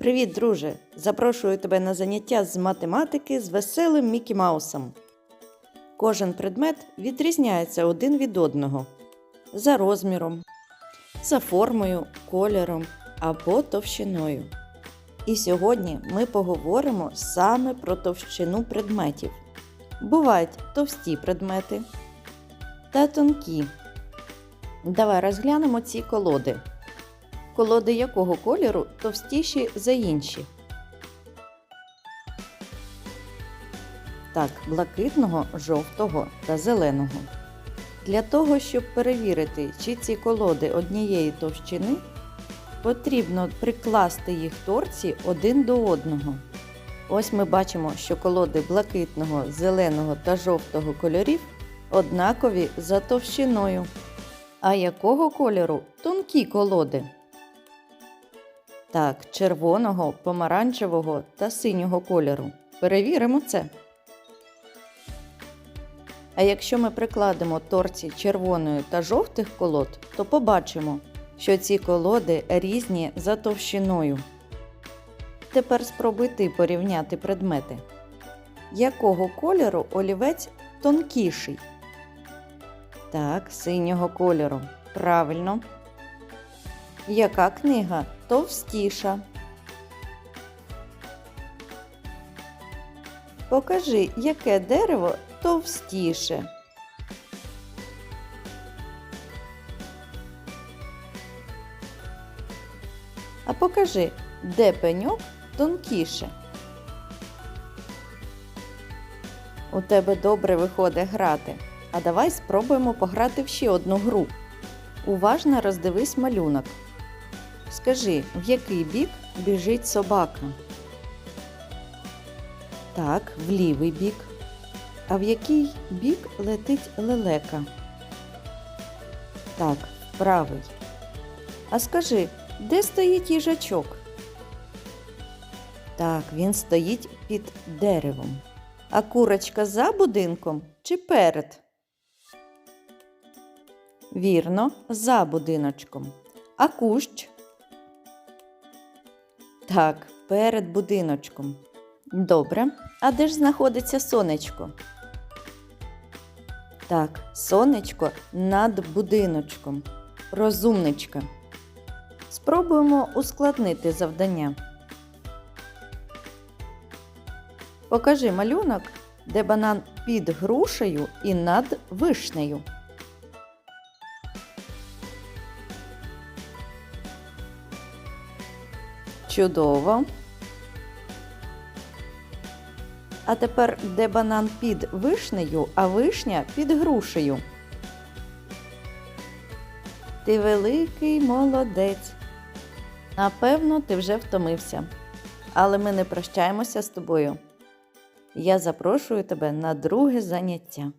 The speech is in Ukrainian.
Привіт, друже! Запрошую тебе на заняття з математики з веселим Мікі Маусом. Кожен предмет відрізняється один від одного за розміром, за формою, кольором або товщиною. І сьогодні ми поговоримо саме про товщину предметів. Бувають товсті предмети та тонкі. Давай розглянемо ці колоди. Колоди якого кольору товстіші за інші? Так, блакитного, жовтого та зеленого. Для того, щоб перевірити, чи ці колоди однієї товщини, потрібно прикласти їх торці один до одного. Ось ми бачимо, що колоди блакитного, зеленого та жовтого кольорів однакові за товщиною. А якого кольору тонкі колоди? Так, червоного, помаранчевого та синього кольору. Перевіримо це. А якщо ми прикладемо торці червоної та жовтих колод, то побачимо, що ці колоди різні за товщиною. Тепер спробуй ти порівняти предмети. Якого кольору олівець тонкіший? Так, синього кольору. Правильно. Яка книга товстіша? Покажи, яке дерево товстіше. А покажи, де пеньок тонкіше. У тебе добре виходить грати. А давай спробуємо пограти в ще одну гру. Уважно роздивись малюнок. Скажи, в який бік біжить собака? Так, в лівий бік. А в який бік летить лелека? Так, правий. А скажи, де стоїть їжачок? Так, він стоїть під деревом. А курочка за будинком чи перед? Вірно, за будиночком. А кущ? Так, перед будиночком. Добре. А де ж знаходиться сонечко? Так, сонечко над будиночком. Розумничка. Спробуємо ускладнити завдання. Покажи малюнок, де банан під грушею і над вишнею. Чудово. А тепер де банан під вишнею, а вишня під грушею. Ти великий молодець. Напевно, ти вже втомився. Але ми не прощаємося з тобою. Я запрошую тебе на друге заняття.